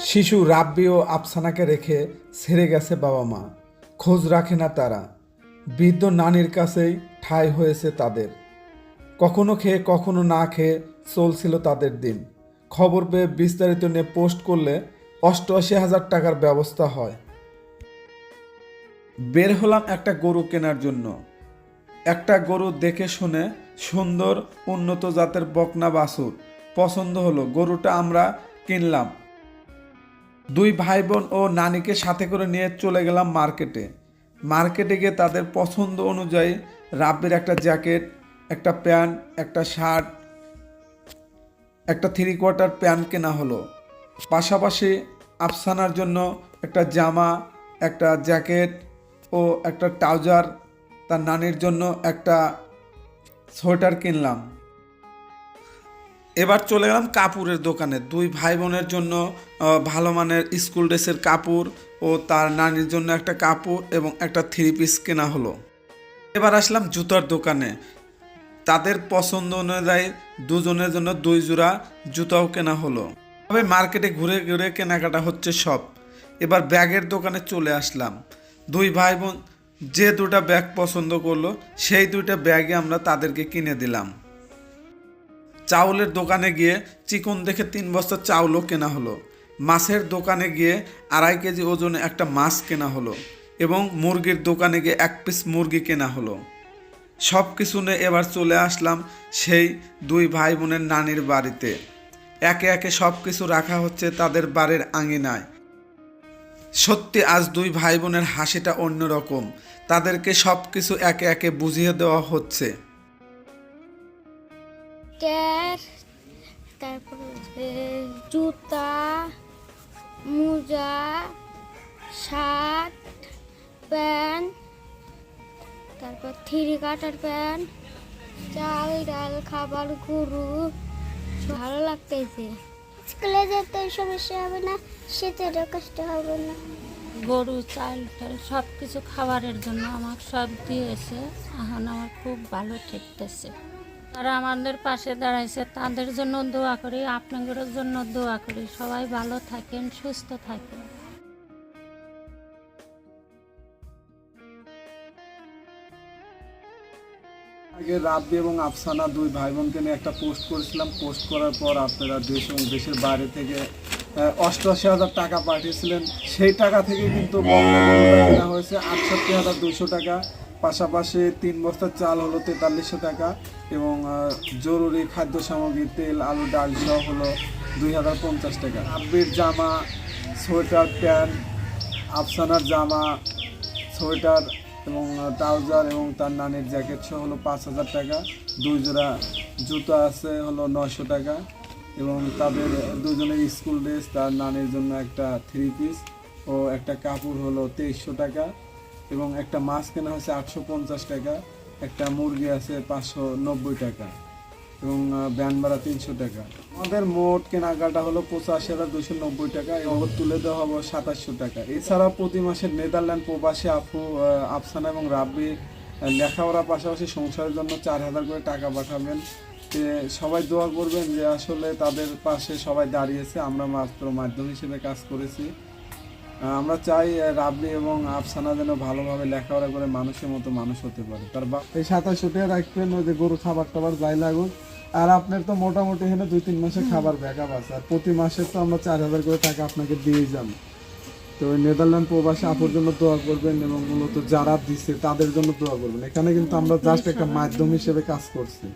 শিশু রাব্বি ও আফসানাকে রেখে ছেড়ে গেছে বাবা মা। খোঁজ রাখে না তারা। বৃদ্ধ নানির কাছেই ঠাঁই হয়েছে তাদের। কখনো খেয়ে, কখনো না খেয়ে চলছিল তাদের দিন। খবর পেয়ে বিস্তারিত নিয়ে পোস্ট করলে অষ্টআশি হাজার টাকার ব্যবস্থা হয়। বের হলাম একটা গরু কেনার জন্য। একটা গরু দেখে শুনে সুন্দর, উন্নত জাতের বকনা বাছুর। পছন্দ হলো। গরুটা আমরা কিনলাম। দুই ভাই বোন ও নানিকে সাথে করে নিয়ে চলে গেলাম মার্কেটে। মার্কেটে গিয়ে তাদের পছন্দ অনুযায়ী রাব্বির একটা জ্যাকেট, একটা প্যান্ট, একটা শার্ট, একটা থ্রি কোয়ার্টার প্যান্ট কেনা হলো। পাশাপাশি আফসানার জন্য একটা জামা, একটা জ্যাকেট ও একটা ট্রাউজার, তার নানির জন্য একটা সোয়েটার কিনলাম। এবার চলে গেলাম কাপড়ের দোকানে। দুই ভাই বোনের জন্য ভালো মানের স্কুল ড্রেসের কাপড় ও তার নানির জন্য একটা কাপড় এবং একটা থ্রি পিস কেনা হলো। এবার আসলাম জুতার দোকানে। তাদের পছন্দ অনুযায়ী দুজনের জন্য দুই জোড়া জুতাও কেনা হলো। তবে মার্কেটে ঘুরে ঘুরে কেনাকাটা হচ্ছে সব। এবার ব্যাগের দোকানে চলে আসলাম। দুই ভাই বোন যে দুটা ব্যাগ পছন্দ করল, সেই দুইটা ব্যাগে আমরা তাদেরকে কিনে দিলাম। চাউলের দোকানে গিয়ে চিকন দেখে তিন বস্তা চাউলও কেনা হলো। মাছের দোকানে গিয়ে আড়াই কেজি ওজনে একটা মাছ কেনা হলো এবং মুরগির দোকানে গিয়ে এক পিস মুরগি কেনা হলো। সব কিছু নিয়ে এবার চলে আসলাম সেই দুই ভাই বোনের নানির বাড়িতে। একে একে সব কিছু রাখা হচ্ছে তাদের বাড়ির আঙিনায়। সত্যি আজ দুই ভাই বোনের হাসিটা অন্যরকম। তাদেরকে সব কিছু একে একে বুঝিয়ে দেওয়া হচ্ছে। ট্যার তারপর হচ্ছে জুতা মোজা শার্ট প্যান্ট তারপর থ্রি কাটার প্যান্ট চাল ডাল খাবার গরু ভালো লাগতেছে। স্কুলে যেতে সমস্যা হবে না শীতেরও কষ্ট হবে না। গরু চাল টাল সব কিছু খাবারের জন্য আমার সব দিয়েছে এখন আমার খুব ভালো ঠেকতেছে। তারা আমাদের পাশে দাঁড়াইছে, তাদের জন্য দোয়া করি আপনাদের জন্য দোয়া করি। সবাই ভালো থাকেন, সুস্থ থাকেন। আগে রাব্বি এবং আফসানা দুই ভাই বোনকে নিয়ে একটা পোস্ট করেছিলাম। পোস্ট করার পর আপনারা দেশ এবং দেশের বাইরে থেকে অষ্টআশি হাজার টাকা পাঠিয়েছিলেন। সেই টাকা থেকে কিন্তু হয়েছে আটষট্টি হাজার দুশো টাকা। পাশাপাশি তিন বস্তা চাল হলো তেতাল্লিশশো টাকা এবং জরুরি খাদ্য সামগ্রী, তেল, আলু, ডাল সহ হলো দুই হাজার পঞ্চাশ টাকা। আব্বির জামা, সোয়েটার, প্যান্ট, আফসানার জামা, সোয়েটার এবং ট্রাউজার এবং তার নানির জ্যাকেট সহ হলো পাঁচ হাজার টাকা। দুই জোড়া জুতো আছে হলো নয়শো টাকা এবং তাদের দুজনের স্কুল ড্রেস, তার নানির জন্য একটা থ্রি পিস ও একটা কাপড় হলো তেইশশো টাকা। এবং একটা মাছ কেনা হয়েছে আটশো পঞ্চাশ টাকা একটা মুরগি আছে পাঁচশো নব্বই টাকা এবং ভ্যান ভাড়া তিনশো টাকা। আমাদের মোট কেনাকাটা হলো পঁচাশি হাজার দুশো নব্বই টাকা এবং তুলে দেওয়া হবে সাতাশশো টাকা। এছাড়া প্রতি মাসে নেদারল্যান্ড প্রবাসী আহ, আফসানা এবং রাব্বি লেখাপড়ার পাশাপাশি সংসারের জন্য চার হাজার করে টাকা পাঠাবেন। সবাই দোয়া করবেন যে আসলে তাদের পাশে সবাই দাঁড়িয়েছে। আমরা মাত্র মাধ্যম হিসেবে কাজ করেছি। আমরা চাই রাবলি এবং আফসানা যেন ভালোভাবে লেখাপড়া করে মানুষের মতো মানুষ হতে পারে। তার বা- এই সাতাশশো টাকা রাখবেন, ওই যে গরু খাবার টাবার যাই লাগুক। আর আপনার তো মোটামুটি এখানে দুই তিন মাসে খাবার ব্যাকআপ আছে। আর প্রতি মাসে তো আমরা চার হাজার করে টাকা আপনাকে দিয়ে যান। তো নেদারল্যান্ড প্রবাসী আপুর জন্য দোয়া করবেন এবং মূলত যারা দিচ্ছে তাদের জন্য দোয়া করবেন। এখানে কিন্তু আমরা জাস্ট একটা মাধ্যম হিসেবে কাজ করছি।